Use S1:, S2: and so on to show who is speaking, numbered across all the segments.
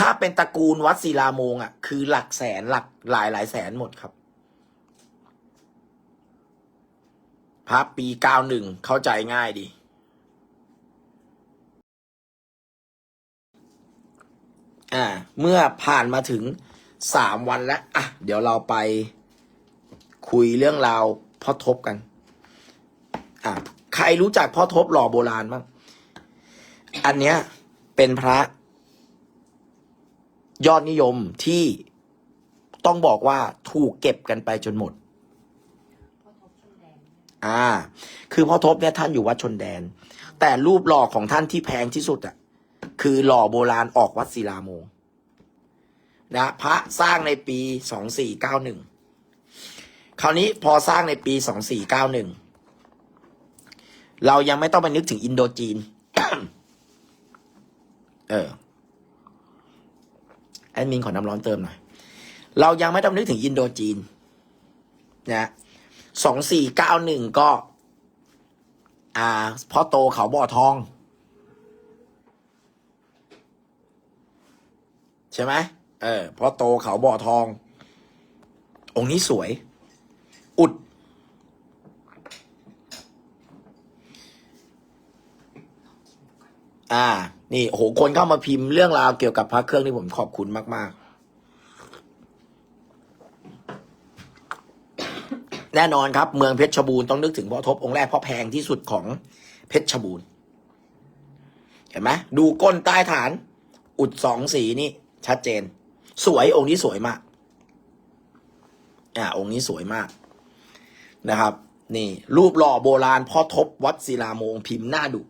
S1: ถ้าเป็นตระกูลวัดศิลาโมงอะ คือหลักแสนหลักหลายหลายแสนหมดครับพระปีเก้าหนึ่งเข้าใจง่ายดี อ่า เมื่อผ่านมาถึงสามวันแล้ว อะ เดี๋ยวเราไปคุยเรื่องราวพ่อทบกัน อะ ใครรู้จักพ่อทบหล่อโบราณบ้าง อันเนี้ยเป็นพระ ยอดนิยมที่ต้องบอกว่าถูกเก็บกันไปจนหมด
S2: พ่อทบชนแดน
S1: อ่า คือพ่อทบเนี่ยท่านอยู่วัดชนแดน แต่รูปหล่อของท่านที่แพงที่สุดอะ คือหล่อโบราณออกวัดศิลาโมงนะพระสร้างในปีสองสี่เก้าหนึ่งคราวนี้พอสร้างในปีสองสี่เก้าหนึ่งเรายังไม่ต้องไปนึกถึงอินโดจีน เออ แอดมินขอน้ำร้อนเติมหน่อย เรายังไม่ต้องนึกถึงอินโดจีนนะสองสี่เก้าหนึ่งก็ อ่าพ่อโตเขาบ่อทอง ใช่ไหมเออพ่อโตเขาบ่อทอง องค์นี้สวย อุด อ่า นี่โหคนเข้ามาพิมพ์เรื่องราวเกี่ยวกับพระเครื่องนี่ผมขอบคุณมาก ๆ แน่นอนครับ เมืองเพชรบูรณ์ต้องนึกถึงพ่อทบองค์แรกเพราะแพงที่สุดของเพชรบูรณ์เห็นไหมดูก้นใต้ฐาน อุดสองสีนี่ ชัดเจน สวยองค์นี้สวยมาก อ่า องค์นี้สวยมากนะครับ นี่ รูปหล่อโบราณพ่อทบวัดศิลาโมงพิมพ์หน้าดุ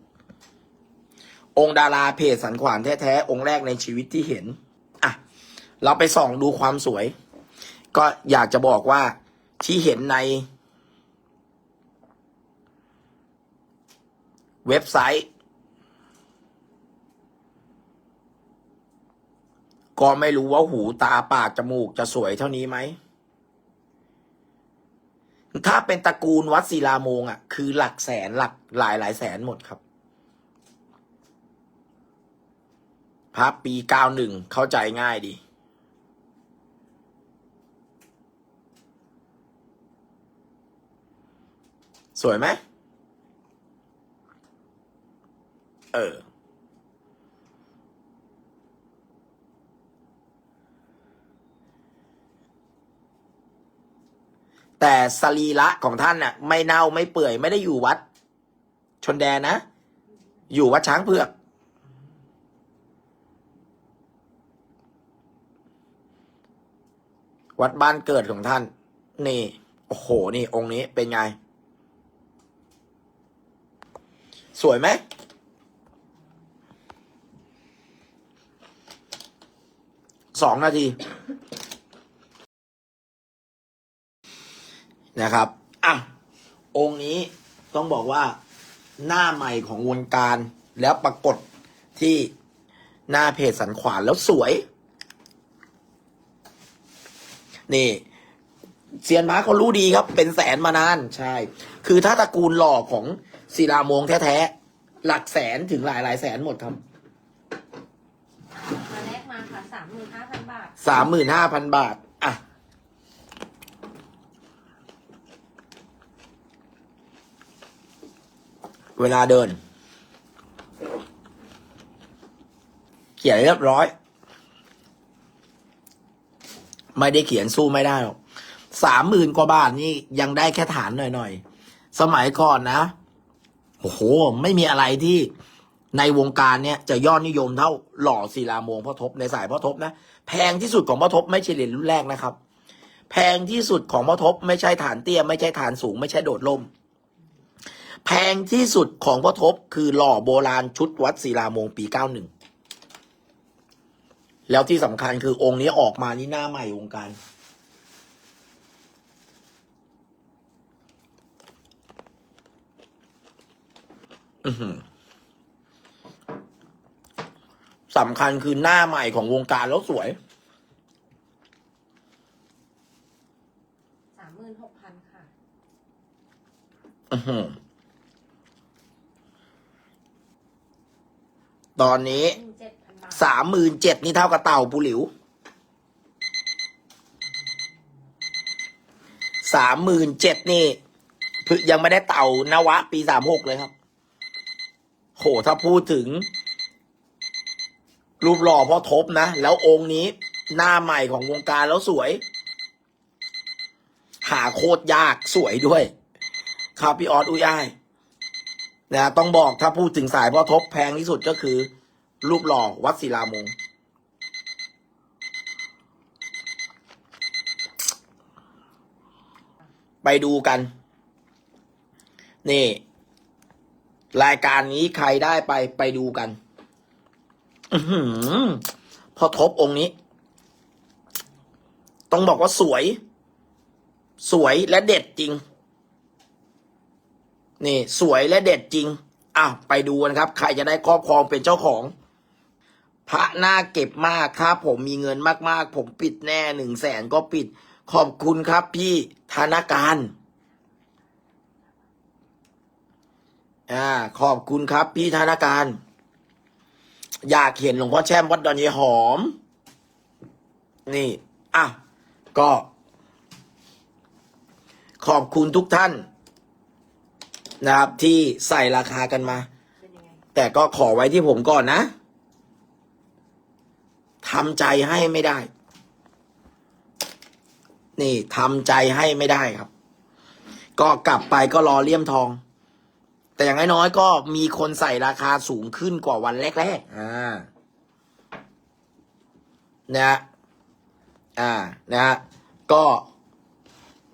S1: องค์ดาราเพจสันขวานแท้ๆองค์แรกในชีวิตที่เห็นอะเราไปส่องดูความสวย ก็อยากจะบอกว่าที่เห็นใน เว็บไซต์ ก็ไม่รู้ว่าหูตาปากจมูกจะสวยเท่านี้ไหมถ้าเป็นตระกูลวัดศิลาโมงอะ คือหลักแสนหลักหลายหลายแสนหมดครับ พระปีเก้าหนึ่งเข้าใจง่ายดีสวยไหม เออ แต่สรีระของท่านน่ะ ไม่เน่าไม่เปื่อยไม่ได้อยู่วัด ชนแดนนะ อยู่วัดช้างเผือก วัดบ้านเกิดของท่าน นี่ โอ้โห นี่องค์นี้เป็นไง สวยไหม สองนาที นะครับ อะ องค์นี้ต้องบอกว่าหน้าใหม่ของวงการแล้วปรากฏที่หน้าเพจสันขวานแล้วสวย นี่เซียนม้าเขารู้ดีครับ เป็นแสนมานานใช่ คือถ้าตระกูลหล่อของศิลาโมงแท้ๆหลักแสนถึงหลายหลายแสนหมดครับ
S2: มาแรกมาค่ะสามหมื่นห้าพันบาท
S1: สามหมื่นห้าพันบาทอะเวลาเดิน เขียนเรียบร้อย ไม่ได้เขียนสู้ไม่ได้หรอกสามหมื่นกว่าบาทนี่ยังได้แค่ฐานหน่อยๆ สมัยก่อนนะ โอ้โห ไม่มีอะไรที่ในวงการเนี่ยจะยอดนิยมเท่าหล่อศิลาโมงพ่อทบในสายพ่อทบนะ แพงที่สุดของพ่อทบไม่ใช่เหรียญรุ่นแรกนะครับ แพงที่สุดของพ่อทบไม่ใช่ฐานเตี้ย ไม่ใช่ฐานสูง ไม่ใช่โดดล่ม แพงที่สุดของพ่อทบคือหล่อโบราณชุดวัดศิลาโมงปีเก้าหนึ่ง แล้วที่สำคัญคือองค์นี้ออกมานี่หน้าใหม่วงการอือหือสำคัญคือหน้าใหม่ของวงการแล้วสวย
S2: สามหมื่นหกพันค่ะ
S1: อือหือตอนนี้
S2: หนึ่งเจ็ดพันบาท
S1: สามหมื่นเจ็ดนี่เท่ากับเต่าปูหลิวสามหมื่นเจ็ดนี่เพิ่งยังไม่ได้เต่านวะ ปีสามหกเลยครับ โห ถ้าพูดถึง รูปหล่อพ่อทบนะ แล้วองค์นี้หน้าใหม่ของวงการแล้วสวย หาโคตรยากสวยด้วย ครับพี่ออสอุ้ยอ้ายนะต้องบอกถ้าพูดถึงสายพ่อทบแพงที่สุดก็คือ รูปหล่อวัดศิลามง ไปดูกัน นี่ รายการนี้ใครได้ไปไปดูกัน อือพอทบองค์นี้ ต้องบอกว่าสวย สวยและเด็ดจริง นี่ สวยและเด็ดจริงอ้าวไปดูกันครับ ใครจะได้ครอบครองเป็นเจ้าของ พระน่าเก็บมากครับผมมีเงินมากๆ ผมปิดแน่หนึ่งแสนก็ปิด ขอบคุณครับพี่ธนาการอ่าขอบคุณครับพี่ธนาการ อยากเห็นหลวงพ่อแช่มวัดดอนยายหอม นี่อะก็ ขอบคุณทุกท่าน นะครับที่ใส่ราคากันมา แต่ก็ขอไว้ที่ผมก่อนนะ ทำใจให้ไม่ได้ นี่ทำใจให้ไม่ได้ครับ ก็กลับไปก็รอเลี่ยมทอง แต่อย่างน้อยก็มีคนใส่ราคาสูงขึ้นกว่าวันแรกๆอ่านะ อ่า นะ ก็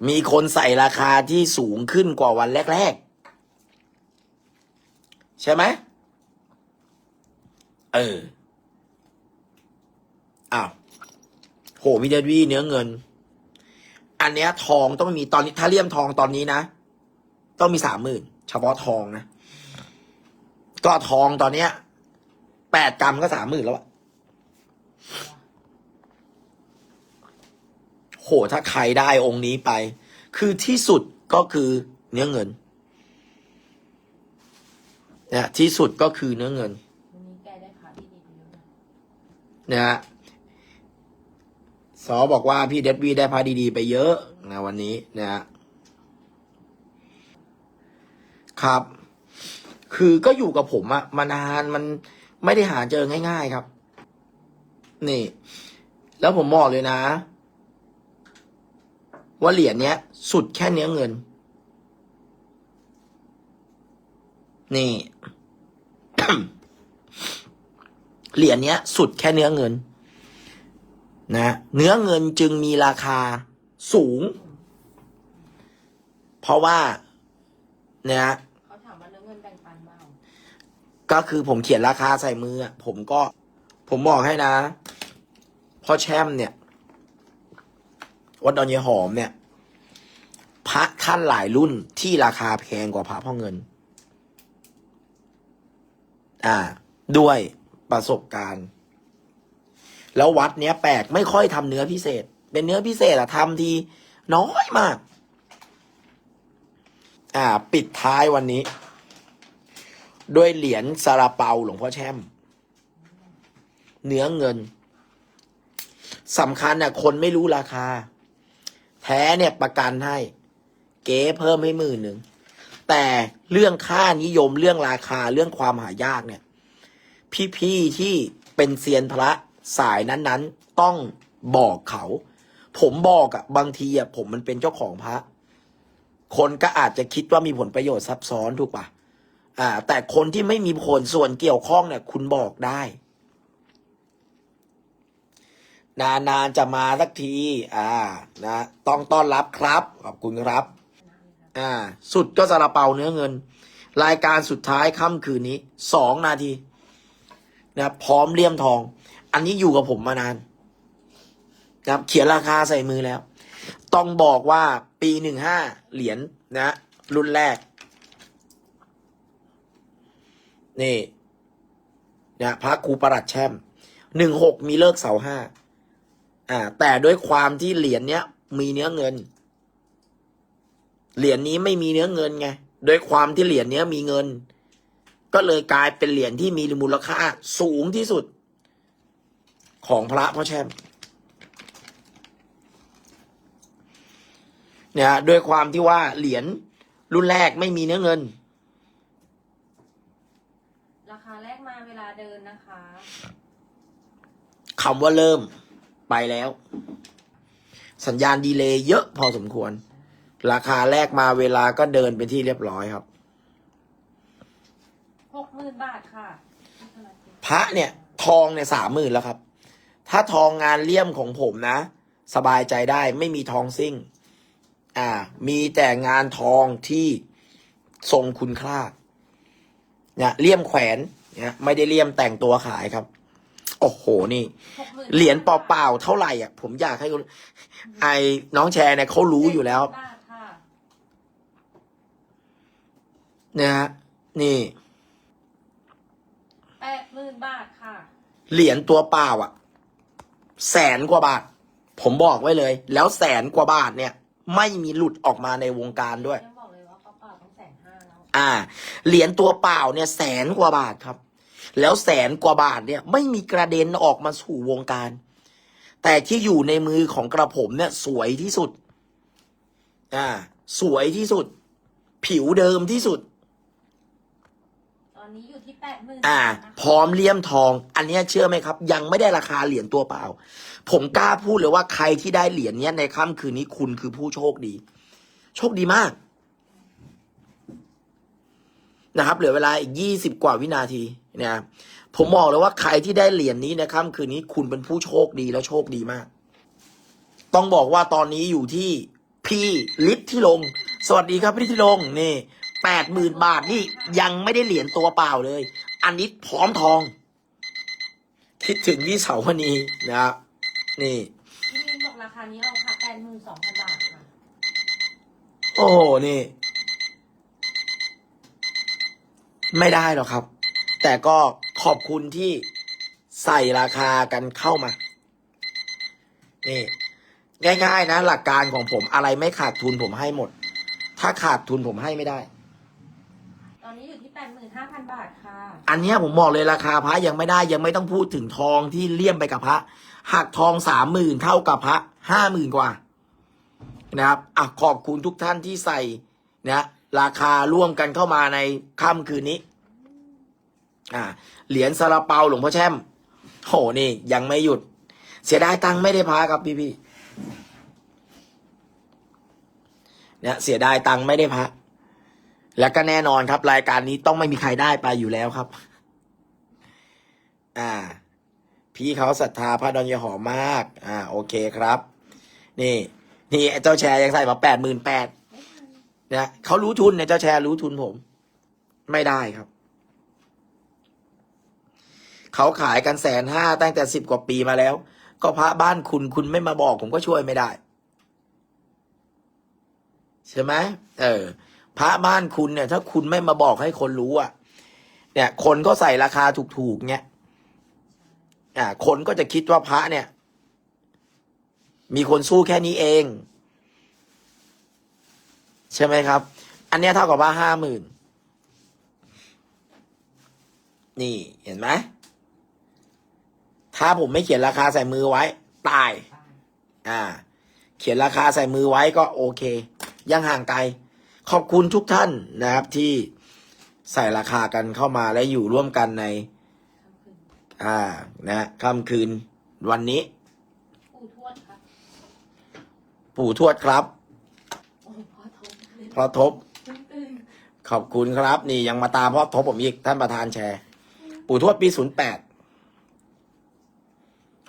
S1: มีคนใส่ราคาที่สูงขึ้นกว่าวันแรก ๆ ใช่ไหมเออ อ้าวโหพี่เดดวี่เนื้อเงิน อันเนี้ย ทองต้องมีตอนนี้ถ้าเลี่ยมทองตอนนี้นะ ต้องมีสามหมื่นเฉพาะทองนะ ก็ทองตอนเนี้ยแปดกรัมก็สามหมื่นแล้วอะโหถ้าใครได้องค์นี้ไป คือที่สุดก็คือเนื้อเงินนะที่สุดก็คือเนื้อเงิน
S2: วันนี้แกได้พาที่ดีๆเยอะนะ
S1: นะฮะ สอบอกว่าพี่เดดวีได้พาดีๆ ไปเยอะนะวันนี้นะฮะครับ คือก็อยู่กับผมอะมานานมันไม่ได้หาเจอง่าย ๆครับ นี่ แล้วผมบอกเลยนะ ว่าเหรียญเนี้ย สุดแค่เนื้อเงิน นี่เหรียญเนี้ย สุดแค่เนื้อเงิน นะเนื้อเงินจึงมีราคาสูง เพราะว่านะ
S2: เขาถามว่าเนื้อเงินแบ่งปันเปล่า
S1: ก็คือผมเขียนราคาใส่มืออะผมก็ผมบอกให้นะพ่อแช่มเนี่ย วัดดอนยายหอมเนี่ย พระท่านหลายรุ่นที่ราคาแพงกว่าพระพ่อเงิน อ่า ด้วยประสบการณ์ แล้ววัดเนี้ยแปลกไม่ค่อยทำเนื้อพิเศษ เป็นเนื้อพิเศษอะทำทีน้อยมาก อ่า ปิดท้ายวันนี้ ด้วยเหรียญซาลาเปาหลวงพ่อแช่ม เนื้อเงินสำคัญน่ะคนไม่รู้ราคา แท้เนี่ยประกันให้ เก๋เพิ่มให้หมื่นหนึ่งแต่เรื่องค่านิยมเรื่องราคาเรื่องความหายากเนี่ย พี่ๆที่เป็นเซียนพระ สายนั้นๆ ต้องบอกเขา ผมบอกอะบางทีอะผมมันเป็นเจ้าของพระ คนก็อาจจะคิดว่ามีผลประโยชน์ซับซ้อนถูกปะอ่า แต่คนที่ไม่มีผลส่วนเกี่ยวข้องเนี่ย คุณบอกได้ นานๆจะมาสักที อ่า นะต้องต้อนรับครับขอบคุณครับ อ่า สุดก็ซาลาเปาเนื้อเงิน รายการสุดท้ายค่ำคืนนี้สองนาทีนะครับพร้อมเลี่ยมทอง อันนี้อยู่กับผมมานานนะครับเขียนราคาใส่มือแล้ว ต้องบอกว่าปีหนึ่งห้าเหรียญนะ รุ่นแรก นี่นะพระครูประหลัดแช่มหนึ่งหกมีเลิกเสาห้าอ่า แต่ด้วยความที่เหรียญเนี้ย มีเนื้อเงิน เหรียญนี้ไม่มีเนื้อเงินไงด้วยความที่เหรียญเนี้ยมีเงิน ก็เลยกลายเป็นเหรียญที่มีมูลค่าสูงที่สุด ของพระพ่อแช่มเนี่ยด้วยความที่ว่าเหรียญรุ่นแรกไม่มีเนื้อเงิน
S2: ราคาแรกมาเวลาเดินนะคะ
S1: คำว่าเริ่มไปแล้ว สัญญาณดีเลย์เยอะพอสมควร ราคาแรกมาเวลาก็เดินเป็นที่เรียบร้อยครับ
S2: หกหมื่นบาทค่ะ
S1: พระเนี่ย ทองเนี่ยสามหมื่นแล้วครับ ถ้าทองงานเลี่ยมของผมนะ สบายใจได้ไม่มีทองซิ่ง อ่า มีแต่งานทองที่ทรงคุณค่าเนี่ยเลี่ยมแขวนเนี่ยไม่ได้เลี่ยมแต่งตัวขายครับ โอ้โหนี่
S2: 60,000
S1: เหรียญเปล่าๆเท่าไหร่อะ ผมอยากให้คุณไอ้น้องแชร์เนี่ยเขารู้อยู่แล้ว
S2: บาทค่ะ
S1: นะฮะนี่
S2: แปดหมื่นบาทค่ะ
S1: เหรียญตัวเปล่าอะ แสนกว่าบาท ผมบอกไว้เลย แล้วแสนกว่าบาทเนี่ย ไม่มีหลุดออกมาในวงการด้วย
S2: ยังบอกเลยว่าเปล่าๆต้องแสนห้าแล้ว
S1: อ่า เหรียญตัวเปล่าเนี่ยแสนกว่าบาทครับ แล้วแสนกว่าบาทเนี่ยไม่มีกระเด็นออกมาสู่วงการ แต่ที่อยู่ในมือของกระผมเนี่ย สวยที่สุด อ่า สวยที่สุด ผิวเดิมที่สุด
S2: ต อนนี้อยู่ที่แปดหมื่น
S1: อ่า พร้อมเลี่ยมทอง อันเนี้ยเชื่อไหมครับ ยังไม่ได้ราคาเหรียญตัวเปล่า ผมกล้าพูดเลยว่าใครที่ได้เหรียญเนี้ยในค่ำคืนนี้คุณคือผู้โชคดี โชคดีมากนะครับ เหลือเวลาอีกยี่สิบกว่าวินาทีนะครับผมบอกเลยว่าใครที่ได้เหรียญนี้ในค่ำคืนนี้คุณเป็นผู้โชคดีแล้วโชคดีมาก ต้องบอกว่าตอนนี้อยู่ที่พี่ฤทธิลงค์สวัสดีครับพี่ฤทธิลงค์นี่ แปดหมื่นบาทนี่ยังไม่ได้เหรียญตัวเปล่าเลย อันนี้พร้อมทอง คิดถึงพี่เสาวนีนะครับนี่
S2: พี่ลินบอกราคานี้เอาค่ะแปดหมื่นสองพันบาทค่ะ
S1: โอ้โหนี่ ไม่ได้หรอกครับ แต่ก็ขอบคุณที่ใส่ราคากันเข้ามา นี่ง่ายๆนะ หลักการของผมอะไรไม่ขาดทุนผมให้หมด ถ้าขาดทุนผมให้ไม่ได้
S2: ตอนนี้อยู่ที่แปด ห้าพันบาทค่ะ
S1: อันเนี้ยผมบอกเลยราคาพระยังไม่ได้ยังไม่ต้องพูดถึงทองที่เลี่ยมไปกับพระหักทองสามหมื่นเท่ากับพระห้าหมื่นกว่านะครับอะขอบคุณทุกท่านที่ใส่นะราคาร่วมกันเข้ามาในค่ำคืนนี้อ่าเหรียญซาลาเปาหลวงพ่อแช่มโหนี่ยังไม่หยุด เสียดายตังค์ไม่ได้พาครับพี่พี่เนี่ยเสียดายตังค์ไม่ได้พระ แล้วก็แน่นอนครับ รายการนี้ต้องไม่มีใครได้ไปอยู่แล้วครับ อ่า พี่เขาศรัทธาพระดอนยาหอมมาก อ่า โอเคครับ นี่ นี่เจ้าแชร์ยังใส่มาแปดหมื่นแปด
S2: ไม่ทัน
S1: นะเขารู้ทุนเนี่ยเจ้าแชร์รู้ทุนผม ไม่ได้ครับเขาขายกันแสนห้าตั้งแต่สิบกว่าปีมาแล้ว ก็พระบ้านคุณคุณไม่มาบอกผมก็ช่วยไม่ได้ ใช่ไหมเออ พระบ้านคุณเนี่ย ถ้าคุณไม่มาบอกให้คนรู้อะ เนี่ย คนก็ใส่ราคาถูกๆเนี่ยอ่าคนก็จะคิดว่าพระเนี่ย มีคนสู้แค่นี้เอง ใช่ไหมครับ อันนี้เท่ากับว่าห้าหมื่นนี่เห็นไหมถ้าผมไม่เขียนราคาใส่มือไว้ ตาย อ่า เขียนราคาใส่มือไว้ก็โอเค ยังห่างไกล ขอบคุณทุกท่านนะครับที่ใส่ราคากันเข้ามาและอยู่ร่วมกันใน
S2: ค่ำคืน
S1: อ่า นะค่ำคืนวันนี้
S2: ปู่ทวดครับ
S1: ปู่ทวดครับ
S2: โอ้พ่อทบ
S1: พระทบ
S2: ตื่น
S1: ขอบคุณครับ นี่ยังมาตามพ่อทบผมอีกท่านประธานแชร์ ปู่ทวดปีศูนย์แปด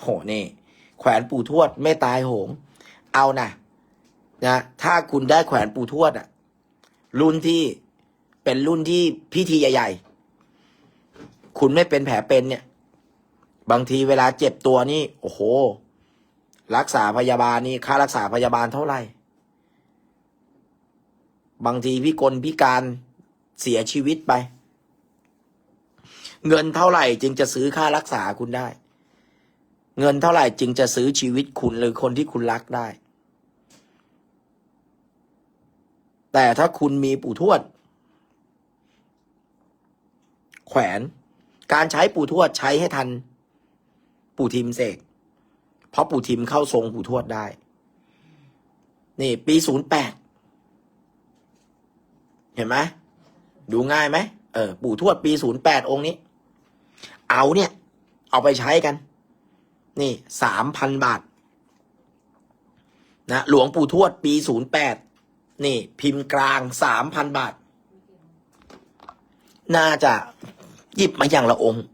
S1: โหนี่ แขวนปู่ทวดไม่ตายโหง เอานะนะถ้าคุณได้แขวนปู่ทวดอะ รุ่นที่เป็นรุ่นที่พิธีใหญ่ ๆ คุณไม่เป็นแผลเป็นเนี่ย บางทีเวลาเจ็บตัวนี่ โอ้โห รักษาพยาบาลนี่ค่ารักษาพยาบาลเท่าไหร่ บางทีพี่กลพิการเสียชีวิตไป เงินเท่าไหร่จึงจะซื้อค่ารักษาคุณได้ เงินเท่าไหร่จึงจะซื้อชีวิตคุณหรือคนที่คุณรักได้ แต่ถ้าคุณมีปู่ทวด แขวน การใช้ปู่ทวดใช้ให้ทัน ปู่ทิมเสก เพราะปู่ทิมเข้าทรงปู่ทวดได้ นี่ปีศูนย์แปดเห็นไหมดูง่ายไหมเออปู่ทวดปีศูนย์แปดองค์นี้ เอาเนี่ย เอาไปใช้กัน นี่สามพันบาทนะหลวงปู่ทวดปีศูนย์แปด นี่ พิมพ์กลางสามพันบาท น่าจะหยิบมาอย่างละองค์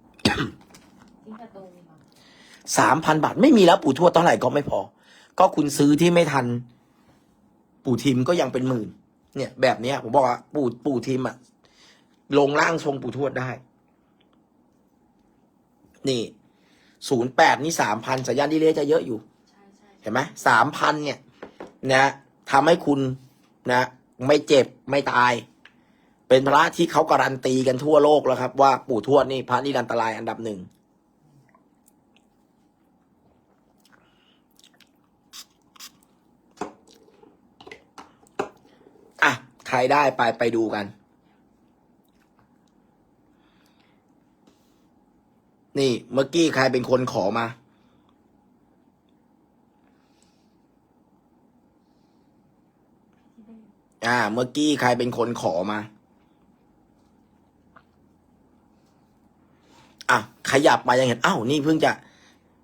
S1: สามพันบาท ไม่มีแล้วปู่ทวดเท่าไหร่ก็ไม่พอ ก็คุณซื้อที่ไม่ทัน ปู่ทิมก็ยังเป็นหมื่น เนี่ย แบบเนี้ย ผมบอกว่าปู่ปู่ทิมอะลงร่างทรงปู่ทวดได้ นี่ศูนย์แปดนี่สามพันสัญญาณดีเลย์จะเยอะอยู่ เห็นไหมสามพันเนี่ย นะทำให้คุณ นะไม่เจ็บไม่ตาย เป็นพระที่เขาการันตีกันทั่วโลกแล้วครับ ว่าปู่ทวดนี่พระนิรันตรายอันดับหนึ่งอะใครได้ไปไปดูกัน นี่เมื่อกี้ใครเป็นคนขอมา อ่า เมื่อกี้ใครเป็นคนขอมาอะขยับมายังเห็นอ้าวนี่เพิ่งจะ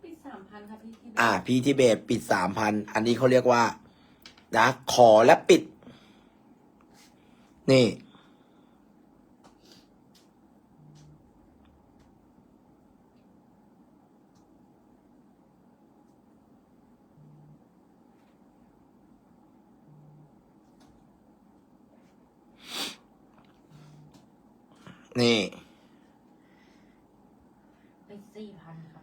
S2: ปิดสามพันค่ะพี่ที่
S1: อ่า พีทิเบตปิดสามพันอันนี้เขาเรียกว่า นะ ขอและปิด นี่ นี่
S2: ปิดสี่พันค่ะ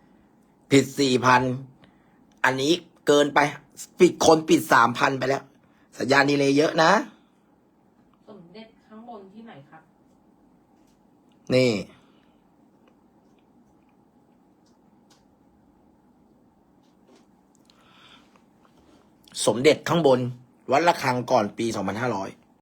S1: ผิดสี่พัน อันนี้เกินไปปิดคนปิดสามพันไปแล้ว สัญญาณดีเลย์เยอะนะ
S2: สมเด็จข้างบนที่ไหนครับ
S1: นี่ สมเด็จข้างบน วัดระฆังก่อนปีสองพันห้าร้อย